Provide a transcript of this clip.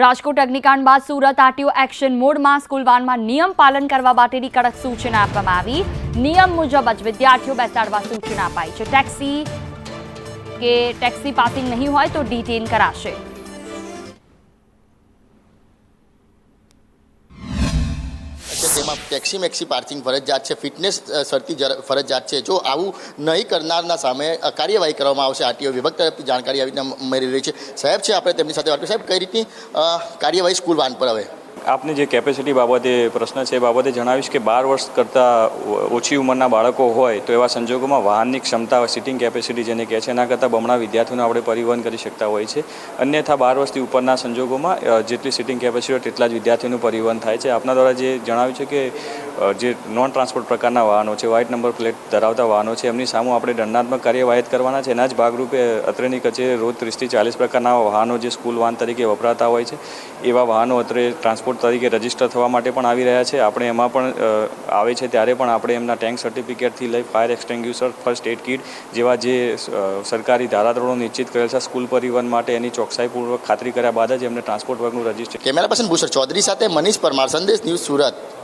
રાજકોટ અગ્નિકાંડ બાદ Surat RTO action મોડમાં સ્કૂલ વાનમાં નિયમ પાલન કરવા માટેની કડક સૂચના આપવામાં આવી. નિયમ મુજબ જ વિદ્યાર્થીઓ બેસાડવા સૂચના અપાઈ છે. ટેક્સી કે ટેક્સી પાસિંગ નહીં હોય તો ડિટેન કરાશે. તેમાં ટેક્સી મેક્સી પાર્કિંગ ફરજિયાત છે. ફિટનેસ શરતી ફરજિયાત છે. જો આવું નહીં કરનારના સામે કાર્યવાહી કરવામાં આવશે. આરટીઓ વિભાગ તરફથી જાણકારી આવી રીતના મળી રહી છે. સાહેબ છે, આપણે તેમની સાથે વાત કરીએ. સાહેબ, કઈ રીતની કાર્યવાહી સ્કૂલ વાન પર હવે? આપની જે કેપેસિટી બાબતે પ્રશ્ન છે એ બાબતે જણાવીશ કે બાર વર્ષ કરતાં ઓછી ઉંમરના બાળકો હોય તો એવા સંજોગોમાં વાહનની ક્ષમતા સિટિંગ કેપેસિટી જેને કહે છે, એના કરતાં બમણા વિદ્યાર્થીઓને આપણે પરિવહન કરી શકતા હોય છે. અન્યથા બાર વર્ષથી ઉપરના સંજોગોમાં જેટલી સિટિંગ કેપેસિટી હોય, તેટલા જ વિદ્યાર્થીઓનું પરિવહન થાય છે. આપના દ્વારા જે જણાવ્યું છે કે જે નોન ટ્રાન્સપોર્ટ પ્રકારના વાહનો છે વ્હાઇટ નંબર પ્લેટ ધરાવતા વાહનો છે, એમની સામે આપણે દંડાત્મક કાર્યવાહી કરવાના છે. એના જ ભાગરૂપે અત્રેની કચેરી રોજ ત્રીસથી ચાલીસ પ્રકારના વાહનો જે સ્કૂલ વાહન તરીકે વપરાતા હોય છે, એવા વાહનો અત્રે ટ્રાન્સપોર્ટ તરીકે રજિસ્ટર થવા માટે પણ આવી રહ્યા છે. આપણે એમાં પણ આવે છે ત્યારે પણ આપણે એમના ટેન્ક સર્ટિફિકેટથી લઈ fire extinguisher first aid kit જેવા જે સરકારી ધારાધોરણો નિશ્ચિત કરેલ છે સ્કૂલ પરિવહન માટે એની ચોકસાઈપૂર્વક ખાતરી કર્યા બાદ જ એમને ટ્રાન્સપોર્ટ વર્ગનું register camera person Bhushan Chaudhary સાથે મનીષ પરમાર, સંદેશ ન્યૂઝ સુરત.